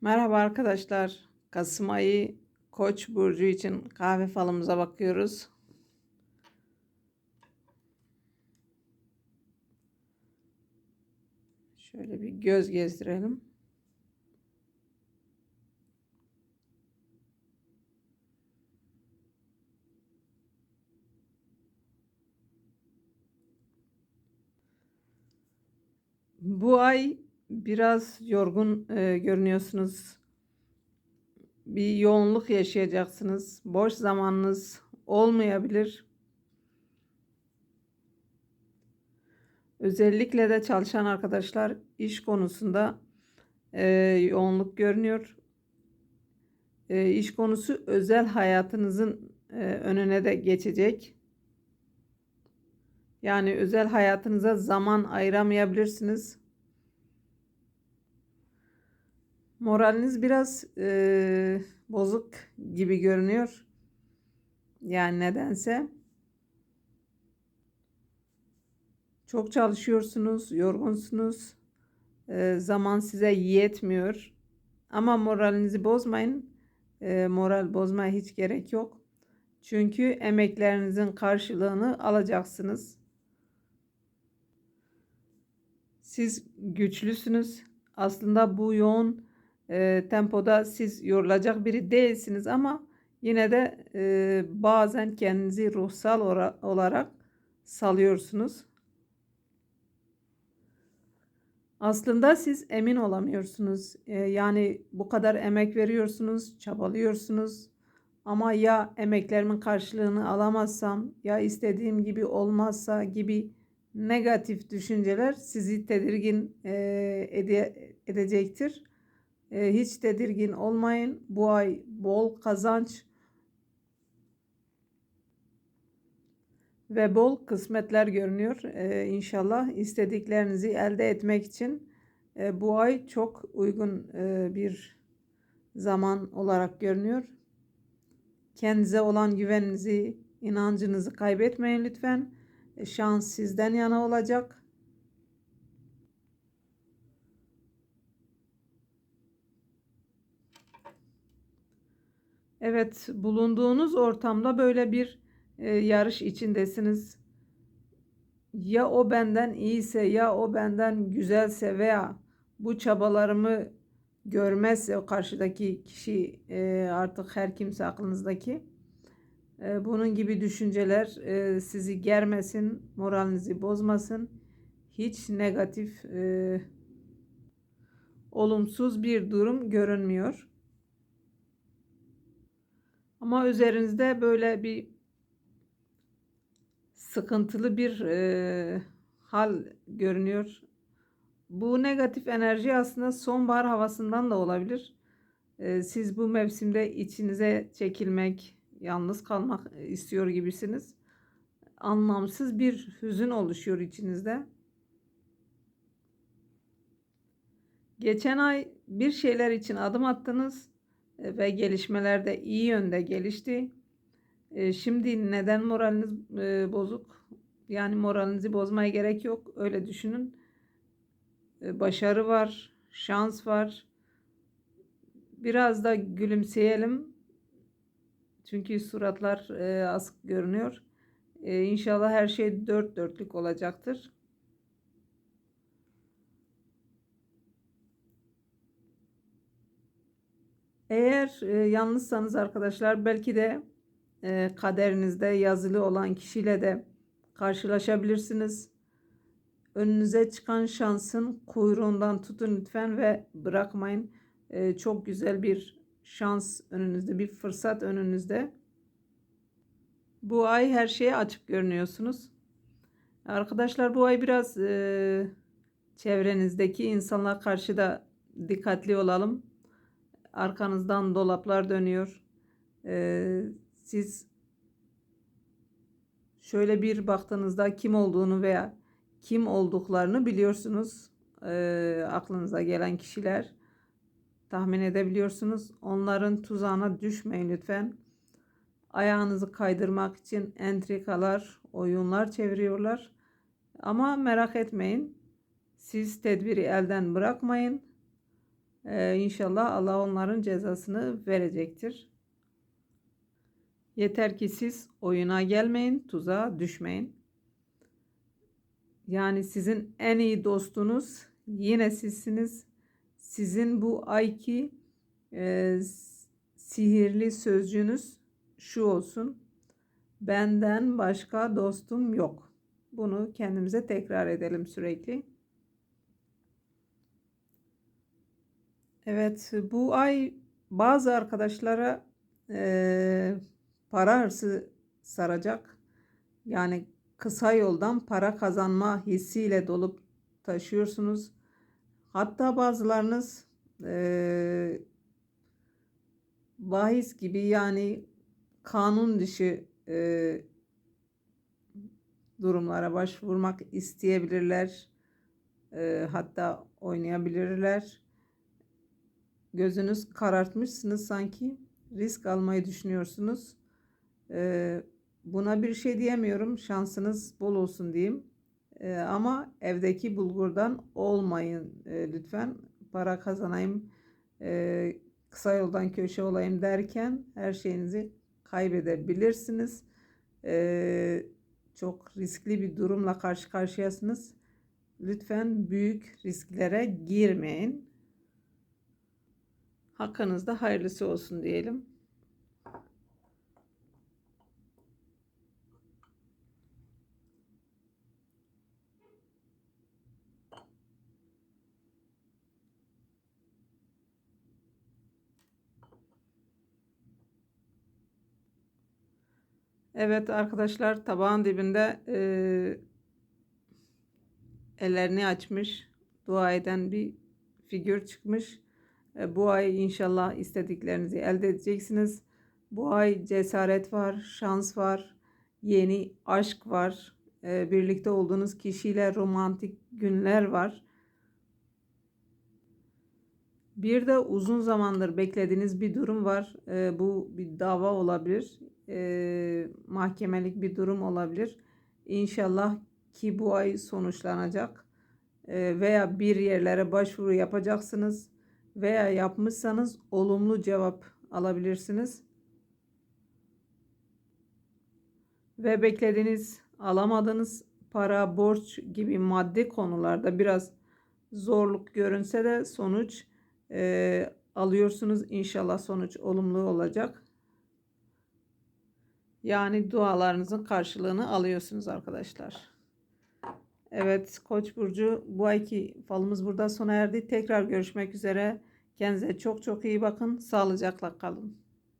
Merhaba arkadaşlar. Kasım ayı Koç burcu için kahve falımıza bakıyoruz. Şöyle bir göz gezdirelim. Bu ay biraz yorgun e, görünüyorsunuz. Bir yoğunluk yaşayacaksınız. Boş zamanınız olmayabilir. Özellikle de çalışan arkadaşlar iş konusunda e, yoğunluk görünüyor. E, iş konusu özel hayatınızın e, önüne de geçecek. Yani özel hayatınıza zaman ayıramayabilirsiniz. Moraliniz biraz e, bozuk gibi görünüyor. Yani nedense. Çok çalışıyorsunuz, yorgunsunuz. E, zaman size yetmiyor. Ama moralinizi bozmayın. E, moral bozmaya hiç gerek yok. Çünkü emeklerinizin karşılığını alacaksınız. Siz güçlüsünüz. Aslında bu yoğun e, tempoda siz yorulacak biri değilsiniz ama yine de e, bazen kendinizi ruhsal olarak salıyorsunuz. Aslında siz emin olamıyorsunuz. E, yani bu kadar emek veriyorsunuz, çabalıyorsunuz. Ama ya emeklerimin karşılığını alamazsam, ya istediğim gibi olmazsa gibi negatif düşünceler sizi tedirgin e, ede, edecektir. E, hiç tedirgin olmayın. Bu ay bol kazanç ve bol kısmetler görünüyor. E, inşallah istediklerinizi elde etmek için e, bu ay çok uygun e, bir zaman olarak görünüyor. Kendinize olan güveninizi, inancınızı kaybetmeyin lütfen. E, şans sizden yana olacak. Evet, bulunduğunuz ortamda böyle bir e, yarış içindesiniz. Ya o benden iyiyse, ya o benden güzelse veya bu çabalarımı görmezse o karşıdaki kişi e, artık her kimse aklınızdaki e, bunun gibi düşünceler e, sizi germesin, moralinizi bozmasın. Hiç negatif, e, olumsuz bir durum görünmüyor. Ama üzerinizde böyle bir sıkıntılı bir e, hal görünüyor. Bu negatif enerji aslında sonbahar havasından da olabilir. E, siz bu mevsimde içinize çekilmek, yalnız kalmak istiyor gibisiniz. Anlamsız bir hüzün oluşuyor içinizde. Geçen ay bir şeyler için adım attınız ve gelişmeler de iyi yönde gelişti. E, şimdi neden moraliniz e, bozuk? Yani moralinizi bozmaya gerek yok. Öyle düşünün. Başarı var, şans var. Biraz da gülümseyelim. Çünkü suratlar e, asık görünüyor. E, inşallah her şey dört dörtlük olacaktır. Eğer e, yalnızsanız arkadaşlar belki de e, kaderinizde yazılı olan kişiyle de karşılaşabilirsiniz. Önünüze çıkan şansın kuyruğundan tutun lütfen ve bırakmayın. E, çok güzel bir şans önünüzde, bir fırsat önünüzde. Bu ay her şeye açık görünüyorsunuz. Arkadaşlar bu ay biraz e, çevrenizdeki insanlara karşı da dikkatli olalım. Arkanızdan dolaplar dönüyor. E, siz şöyle bir baktığınızda kim olduğunu veya kim olduklarını biliyorsunuz. E, aklınıza gelen kişiler tahmin edebiliyorsunuz. Onların tuzağına düşmeyin lütfen. Ayağınızı kaydırmak için entrikalar, oyunlar çeviriyorlar. Ama merak etmeyin. Siz tedbiri elden bırakmayın. Ee, inşallah Allah onların cezasını verecektir. Yeter ki siz oyuna gelmeyin, tuzağa düşmeyin. Yani sizin en iyi dostunuz yine sizsiniz. Sizin bu ayki e, sihirli sözcüğünüz şu olsun. Benden başka dostum yok. Bunu kendimize tekrar edelim sürekli. Evet, bu ay bazı arkadaşlara e, para hırsı saracak. Yani kısa yoldan para kazanma hissiyle dolup taşıyorsunuz. Hatta bazılarınız e, bahis gibi yani kanun dışı e, durumlara başvurmak isteyebilirler. E, hatta oynayabilirler. Gözünüz karartmışsınız sanki. Risk almayı düşünüyorsunuz. E, buna bir şey diyemiyorum. Şansınız bol olsun diyeyim. E, ama evdeki bulgurdan olmayın e, lütfen. Para kazanayım, e, kısa yoldan köşe olayım derken her şeyinizi kaybedebilirsiniz. E, çok riskli bir durumla karşı karşıyasınız. Lütfen büyük risklere girmeyin. Hakkınızda hayırlısı olsun diyelim. Evet arkadaşlar tabağın dibinde e, ellerini açmış dua eden bir figür çıkmış. E, bu ay inşallah istediklerinizi elde edeceksiniz. Bu ay cesaret var, şans var, yeni aşk var. E, birlikte olduğunuz kişiyle romantik günler var. Bir de uzun zamandır beklediğiniz bir durum var. E, bu bir dava olabilir. Mahkemelik bir durum olabilir. İnşallah ki bu ay sonuçlanacak. Veya bir yerlere başvuru yapacaksınız. Veya yapmışsanız olumlu cevap alabilirsiniz. Ve beklediğiniz, alamadığınız para, borç gibi maddi konularda biraz zorluk görünse de sonuç e, alıyorsunuz. İnşallah sonuç olumlu olacak. Yani dualarınızın karşılığını alıyorsunuz arkadaşlar. Evet Koç burcu bu ayki falımız burada sona erdi. Tekrar görüşmek üzere. Kendinize çok çok iyi bakın. Sağlıcakla kalın.